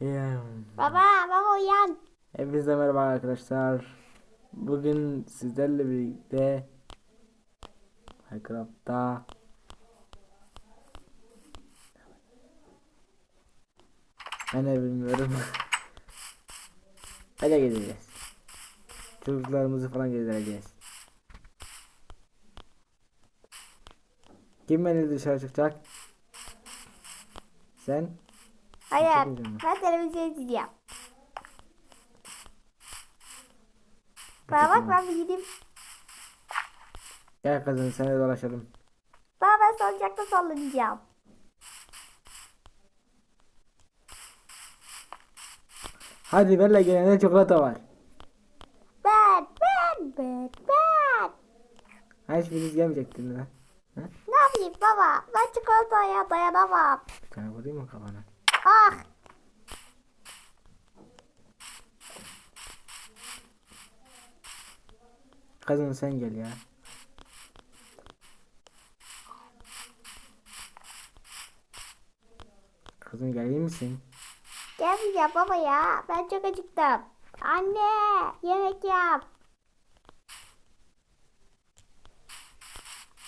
Baba baba uyan. Hepinize merhaba arkadaşlar. Bugün sizlerle birlikte Minecraft'ta Ben de bilmiyorum. Hadi gezeceğiz. Çocuklarımızı falan gezdireceğiz. Kim beni dışarı çıkacak? Sen? Hayır ben televizyon izleyeceğim. Baba bak ben bir gideyim. Gel kızım seni dolaşalım. Baba ben salıncakta sallanacağım. Hadi benimle gelene çikolata var. Ben ben ben ben. Ha hiçbiriniz gelmeyecektiniz lan. Ne yapayım baba? Ben çikolataya dayanamam. Bir tane vurayım mı kafana? Ah. Kızım sen gel ya. Kızım gelir misin? Gelmeyeceğim baba ya. Ben çok acıktım. Anne yemek yap.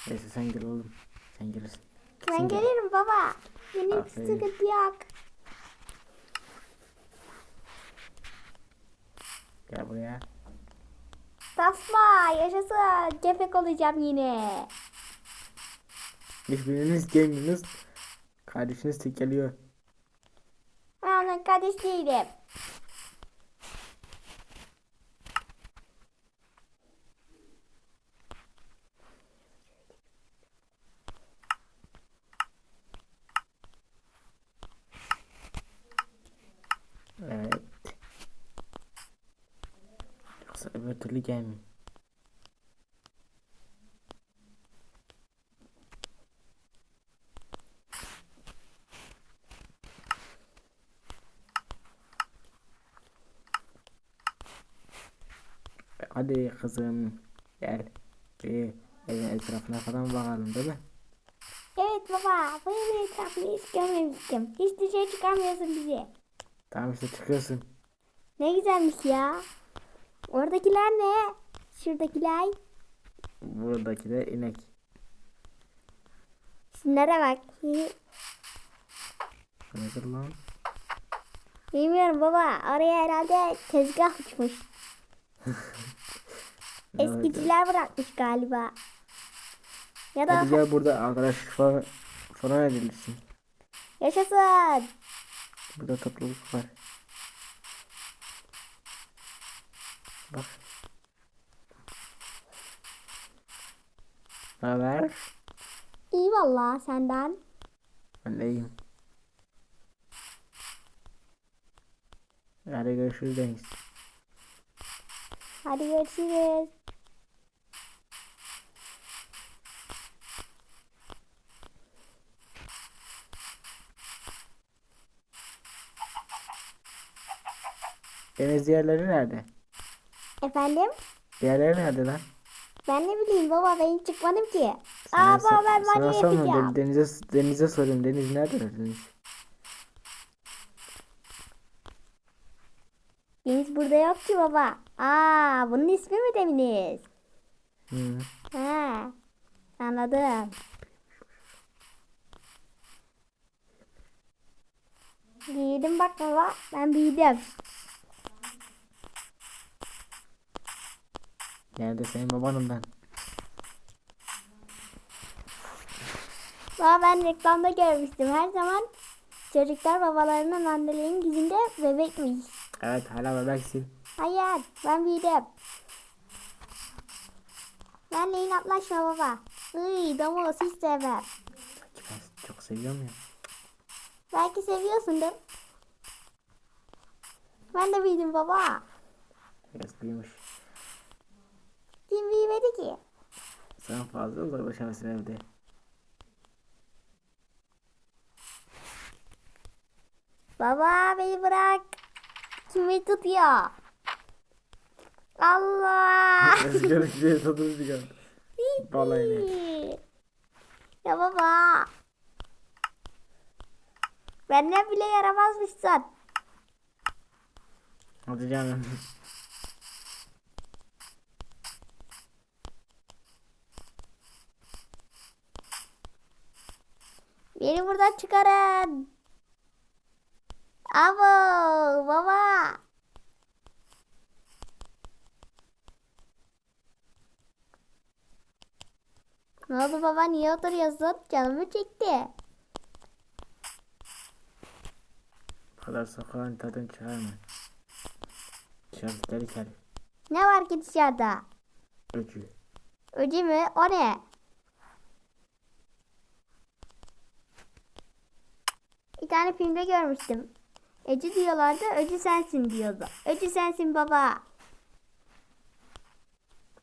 Neyse sen gel oğlum. Sen gelirsin. Ben Şimdi- gelirim baba. Benim Aferin. sıkıntı yok. Gel buraya. Tasma yaşasın. Kefek olacağım yine. Hiçbiriniz gelmiyorsunuz. Kardeşiniz tek geliyor. Ben onun kardeş değilim. Evet. Yoksa öbür türlü gelmiyor. Hadi kızım gel. Bir evin etrafına falan bakalım değil mi? Evet baba. Bu evin etrafını hiç görmemiştim. Hiç dışarı çıkarmıyorsun bizi. Tamam işte çıkıyorsun. Ne güzelmiş ya. Oradakiler ne? Şuradakiler. Buradaki de inek. Şunlara bak. Nedir lan? Bilmiyorum baba. Oraya herhalde tezgah uçmuş. Eskiciler bırakmış galiba. Ya da Hadi gel burada arkadaş falan, falan edilirsin. yaşasın. Burada topluluk var. Bak. Ne haber? İyi valla senden. Ben de iyiyim. Hadi görüşürüz Deniz. Hadi görüşürüz. Deniz diğerleri nerede? Efendim? Diğerleri nerede lan? Ben ne bileyim baba ben hiç çıkmadım ki. Sana Aa baba ben sana banyo yapacağım. Den- Denize, denize soruyorum. Deniz nerede Deniz? Deniz burada yok ki baba. Aa bunun ismi mi Deniz? Hı. Ha anladım. Büyüdüm bak baba ben büyüdüm. Nerede senin babanım ben? Baba ben reklamda görmüştüm her zaman çocuklar babalarının annelerinin yüzünde bebekmiş. Evet hala bebeksin. Hayır ben büyüdüm. Benle inatlaşma baba. Iy domuz hiç sevmem. Ben çok seviyorum ya. Belki seviyorsundur. Ben de büyüdüm baba. Biraz büyümüş. Kim büyümedi ki? Sen fazla uzaklaşamazsın evde. Baba beni bırak. Kimi tutuyor? Allah. Rüzgar diye tadını çıkar. Balayını. ya baba. Benden bile yaramazmışsın. Hadi canım. Beni buradan çıkarın. Abo baba. Ne oldu baba niye oturuyorsun? Canımı çekti. Kadar sokağın tadını çıkarma. Dışarıdakiler içeri. Ne var ki dışarıda? Öcü. Öcü mü? O ne? Tane filmde görmüştüm. Öcü diyorlardı, öcü sensin diyordu. Öcü sensin baba.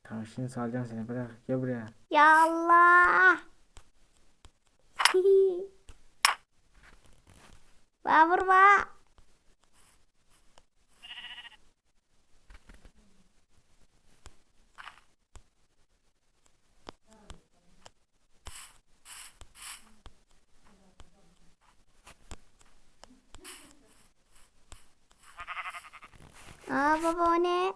Tamam şimdi salacağım seni bırak. Gel buraya. Ya Allah. Bana Aa baba o ne?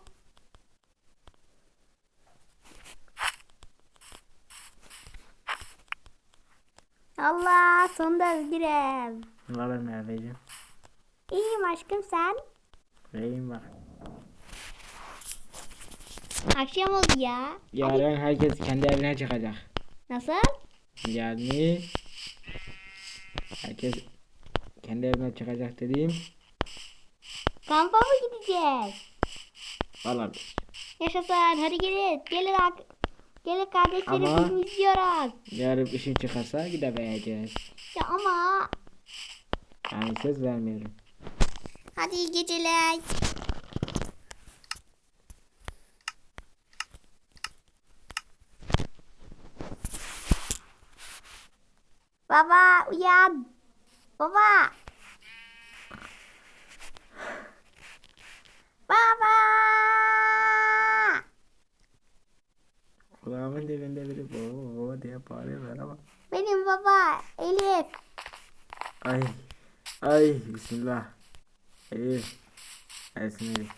Allah sonunda özgürüm. Ne haber Merveciğim? İyiyim aşkım sen. Vereyim bak. Akşam oldu ya. Yarın herkes kendi evine çıkacak. Nasıl? Yani herkes kendi evine çıkacak dediğim Kampa mı gideceğiz? olabilir. Yaşasın hadi gelin. Gelin ak- Gelin kardeşlerim Ama- film izliyoruz. Yarın şey çıkarsa gidemeyeceğiz. Ya ama. Yani söz vermiyorum. Hadi iyi geceler. Baba uyan. Baba. Baba. Kulağımın dibinde biri baba baba diye bağırıyorlar ama. Benim baba Elif. Ay. Ay bismillah. Elif. Gelsin Elif.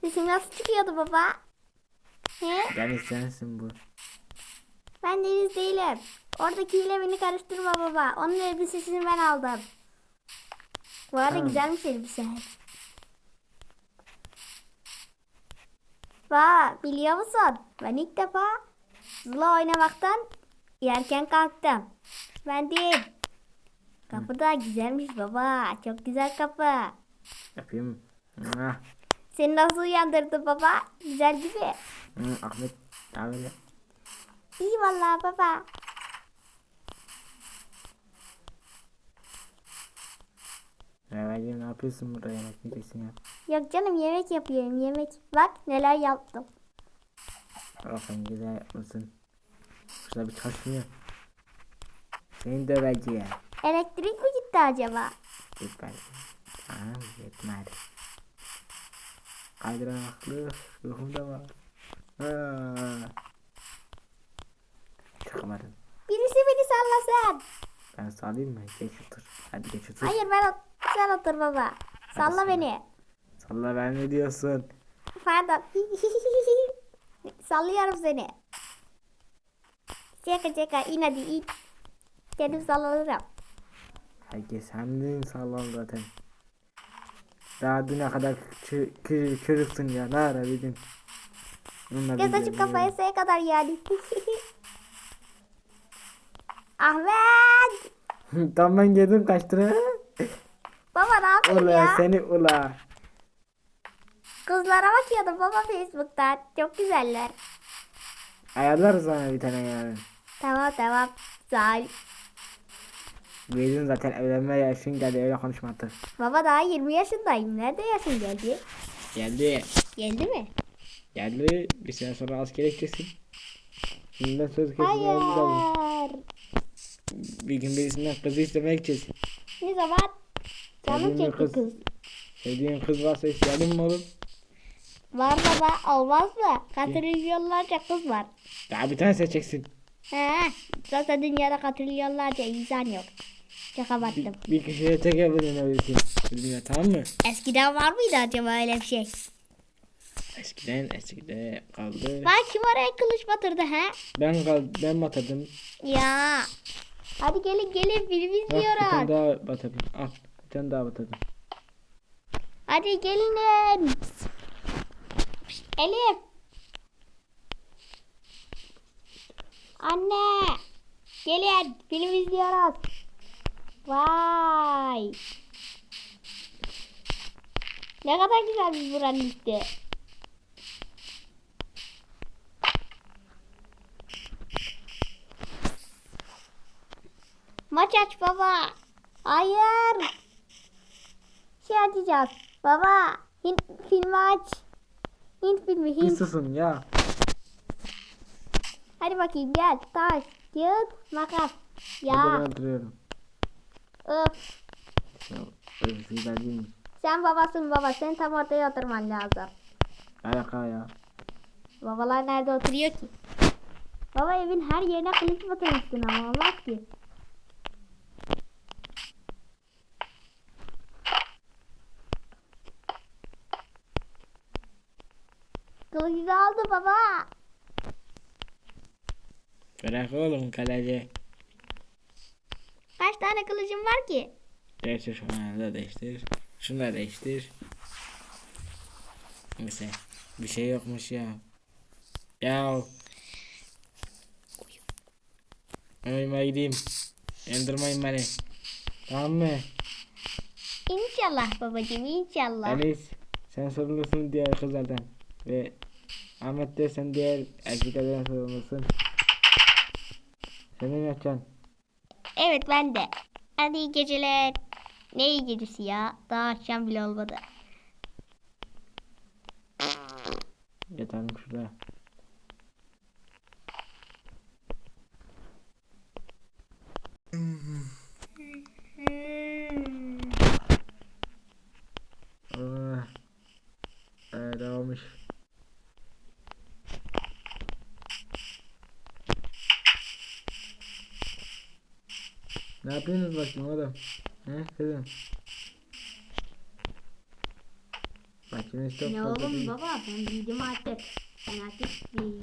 Sesim nasıl çıkıyordu baba? He? Yani sensin bu. Ben Deniz değilim. Oradakiyle beni karıştırma baba. Onun elbisesini ben aldım. Bu arada Tamam. güzelmiş elbise. Ba, biliyor musun? Ben ilk defa Zula oynamaktan erken kalktım. Ben değil. Kapı da güzelmiş baba. Çok güzel kapı. Yapayım. Mwah. Seni nasıl uyandırdı baba? Güzel gibi. Hı, Ahmet. Ya? İyi vallahi baba. Merveciğim ne yapıyorsun burada yemek yiyeceksin ya? Yok canım yemek yapıyorum yemek. Bak neler yaptım. Bakın güzel yapmışsın. Şurada bir çalışmıyor. Seni döveceğim. Elektrik mi gitti acaba? Yetmedi. Tamam yetmedi. Kaydıraklı ruhum da var. Çıkamadım. Birisi beni sallasın. Ben sallayayım mı? Geç otur. Hadi geç otur. Hayır ben sen otur baba. Salla beni. Salla ben ne diyorsun? Pardon. Sallıyorum seni. Çeka çeka in hadi in. Kendim sallanırım. Herkes sendin sallan zaten. Daha düne kadar kı- kı- kırıksın ya. Ne ara bildin? Göz açıp kafaya sayı kadar yani. Ahmet. Tam ben geldim kaç lira? Baba ne yapayım Ula ya? seni ula. Kızlara bakıyordum baba Facebook'tan. Çok güzeller. Ayarlarız sana bir tane yarın. Tamam tamam. Ol. Benim zaten evlenme yaşın geldi öyle konuşma artık. Baba daha 20 yaşındayım. Nerede yaşın geldi? Geldi. Geldi mi? Geldi. Bir sene sonra askere gideceksin. Şimdiden söz kesin Hayır. Bir gün birisinden kızı istemeye gideceğiz. Ne zaman? Canım bir çekti kız. kız. Sevdiğin kız varsa isteyelim mi oğlum? Var baba olmaz mı? Katrilyonlarca kız var. Daha bir tane seçeceksin. He, zaten dünyada katrilyonlarca insan yok. Şaka Bir, battım. bir kişiye tek evlenebilirsin. Bizimle tamam mı? Eskiden var mıydı acaba öyle bir şey? Eskiden eskide kaldı. Bak kim oraya kılıç batırdı he? Ben kal ben batırdım. Ya. Hadi gelin gelin film Bak bir tane daha batırdım. Al bir tane daha batırdım. Hadi gelin. Elif. Anne. Gelin film izliyoruz. Vay. Ne kadar güzel bir buranın üstü. Maç aç baba. Hayır. Şey açacağız. Baba. Hint filmi aç. Hint filmi Bir Hint. susun ya. Hadi bakayım gel. Taş, kağıt, makas. Ya. Ben Ya. öldürüyorum. Öf. Ya, öyle bir şeyler değilmiş. Sen babasın baba. Sen tam ortaya oturman lazım. Alaka ya. Babalar nerede oturuyor ki? Baba evin her yerine kılıç batırmışsın ama olmaz ki. Aldı baba. Bırak oğlum kaleci. Kaç tane kılıcın var ki? Değiştir şunu da değiştir. Şunu da değiştir. Neyse. Bir şey yokmuş ya. Ya. Uyuma gideyim. Endirmeyin beni. Tamam mı? İnşallah babacığım inşallah. Enis sen sorumlusun diğer kızlardan. Ve Ahmet de sen diğer erkeklerden sorumlusun. Senin yapacaksın. Evet ben de. Hadi iyi geceler. Ne iyi gecesi ya. Daha akşam bile olmadı. Yatalım şurada. Ah. Öyle olmuş. Ne yapıyorsunuz bakayım oğlum? He kızım? Makinesi çok Ne fazla oğlum değil. baba ben büyüdüm artık. Ben artık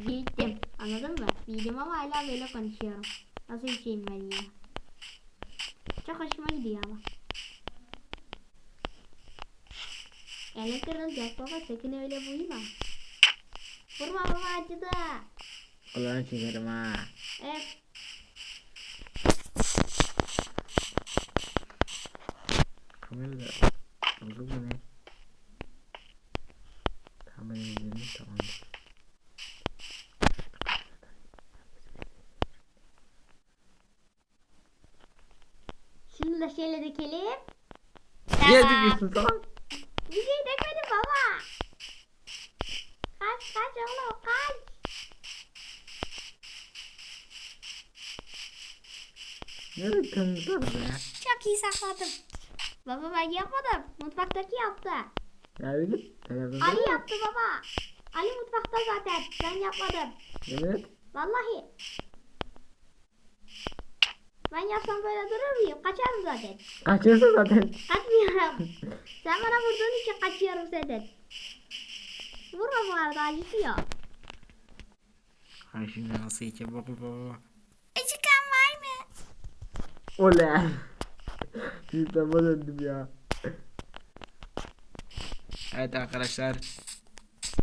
büyüdüm. Anladın mı? Büyüdüm ama hala böyle konuşuyorum. Nasıl bir şeyim ben ya? Çok hoşuma gidiyor ama. Elin kırılacak baba sakın öyle uyuma. Vurma baba acıdı. Ulan çekerim ha. Evet. Kamera da bozuk mu ne? Kamera izleyelim tamamdır. Şunu da şöyle dökelim. Niye Tamam. dikiyorsun tamam? Bir şey dökmedim baba. Kaç kaç oğlum kaç. Nereye kandırdın be? Çok iyi sakladım. Baba ben yapmadım. Mutfaktaki yaptı. Git. Televizyonda Ali yaptı baba. Ali mutfakta zaten. Ben yapmadım. Yemin et. Vallahi. Ben yapsam böyle durur muyum? Kaçarım zaten. Kaçıyorsun zaten. Kaçmıyorum. Sen bana vurduğun için kaçıyorum zaten. Vurma bu arada acıtıyor. Ay şimdi nasıl içe baba baba. Acıkan var mı? Oley. Yüzden döndüm ya. Evet arkadaşlar.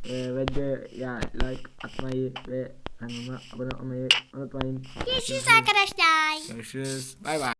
Ee, ve de ya like atmayı ve kanalıma abone olmayı unutmayın. Görüşürüz arkadaşlar. Görüşürüz. Bay bay.